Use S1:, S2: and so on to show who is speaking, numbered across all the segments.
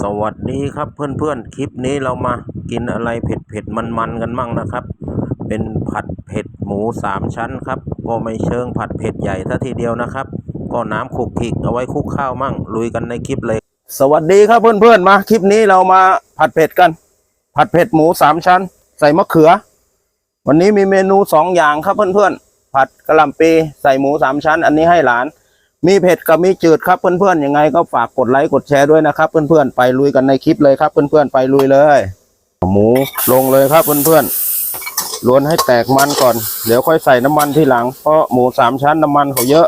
S1: สวัสดีครับเพื่อนๆ คลิปนี้เรามากินอะไรเผ็ดๆ มันๆ กันมั่งนะครับ เป็นผัดเผ็ดหมูสามชั้นครับ ก็ไม่เชิงผัดเผ็ดใหญ่ท่าทีเดียวนะครับ ก็น้ำคลุกคลิกเอาไว้คลุกข้าวมั่ง ลุยกันในคลิปเลย สวัสดีครับเพื่อนๆ มาคลิปนี้เรามาผัดเผ็ดกัน ผัดเผ็ดหมูสามชั้น ใส่มะเขือ วันนี้มีเมนูสองอย่างครับเพื่อนๆ ผัดกะหล่ำปีใส่หมูสามชั้น อันนี้ให้หลาน มีเผ็ดกับมีจืดครับเพื่อนๆยังไงก็ฝากกดไลค์กดแชร์ด้วยนะครับ เพื่อนๆไปลุยกันในคลิปเลยครับ เพื่อนๆไปลุยเลย หมูลงเลยครับเพื่อนๆล้วนให้แตกมันก่อน เดี๋ยวค่อยใส่น้ำมันทีหลังเพราะหมูสามชั้นน้ำมันเขาเยอะ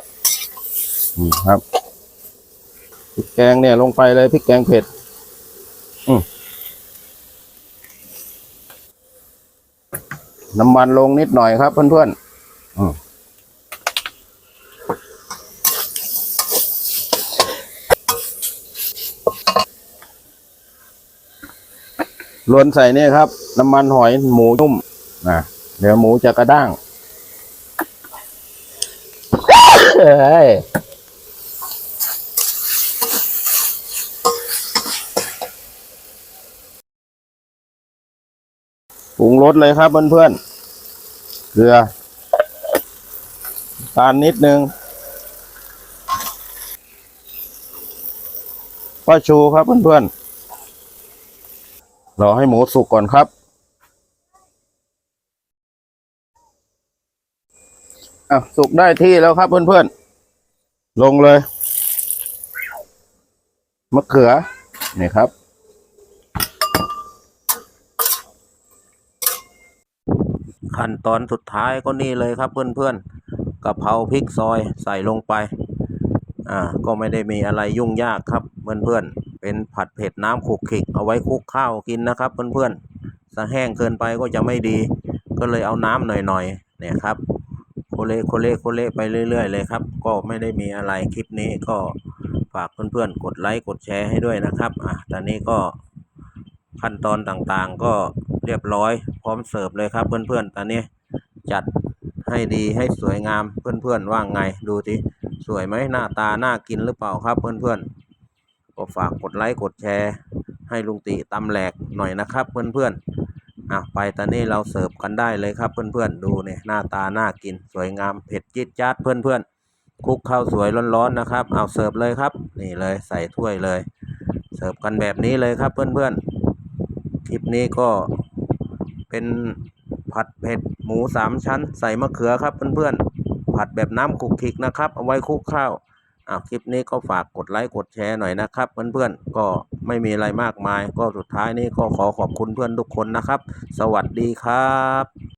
S1: นี่ครับพริกแกงเนี่ยลงไปเลยพริกแกงเผ็ดน้ำมันลงนิดหน่อยครับเพื่อนๆ ลวนใส่เนี่ยครับ น้ำมันหอยหมูนุ่มนะเดี๋ยวหมูจะกระด้างเฮ้ยปรุงรสเลยครับเพื่อนๆ เกลือตาลนิดนึงป้าชูครับเพื่อนๆ รอให้หมูสุกก่อนครับ อะสุกได้ที่แล้วครับเพื่อนๆ ลงเลยมะเขือนี่ครับ ขั้นตอนสุดท้ายก็นี่เลยครับเพื่อนๆกะเพราพริกซอยใส่ลงไป อ่า ก็ไม่ได้มีอะไรยุ่งยากครับเพื่อนๆ เป็นผัดเผ็ดน้ำขุกขิกเอาไว้คลุกข้าวกินนะครับเพื่อนๆถ้าแห้งเกินไปก็จะไม่ดี ก็เลยเอาน้ำหน่อยๆเนี่ยครับโคเลโคเลโคเลไปเรื่อย ๆ เลยครับ ก็ไม่ได้มีอะไรคลิปนี้ก็ฝากเพื่อนๆ กดไลค์กดแชร์ให้ด้วยนะครับอะตอนนี้ก็ขั้นตอนต่างๆ ก็เรียบร้อยพร้อมเสิร์ฟเลยครับเพื่อนๆ ตอนนี้จัดให้ดีให้สวยงามเพื่อนๆ ว่างไงดูสิสวยไหมหน้าตาน่ากินหรือเปล่าครับเพื่อนๆ ก็ฝากกดไลค์กดแชร์ ให้ลุงตีตำแหลกหน่อยนะครับ เพื่อนๆอะไปตอนนี้เราเสิร์ฟกันได้เลยครับ เพื่อนๆดูเนี่ยหน้าตาน่ากินสวยงามเผ็ดจี๊ดจ๊าดเพื่อนๆคลุกข้าวสวยร้อนๆนะครับ เอาเสิร์ฟเลยครับ นี่เลยใส่ถ้วยเลย เสิร์ฟกันแบบนี้เลยครับ เพื่อนๆคลิปนี้ก็เป็นผัดเผ็ดหมูสามชั้น ใส่มะเขือครับเพื่อนๆผัดแบบน้ำคุกคิกนะครับ เอาไว้คลุกข้าว อ่าคลิปนี้ก็ฝากกดไลค์กดแชร์หน่อยนะครับ เพื่อนๆก็ไม่มีอะไรมากมาย ก็สุดท้ายนี้ก็ขอขอบคุณเพื่อนทุกคนนะครับ สวัสดีครับ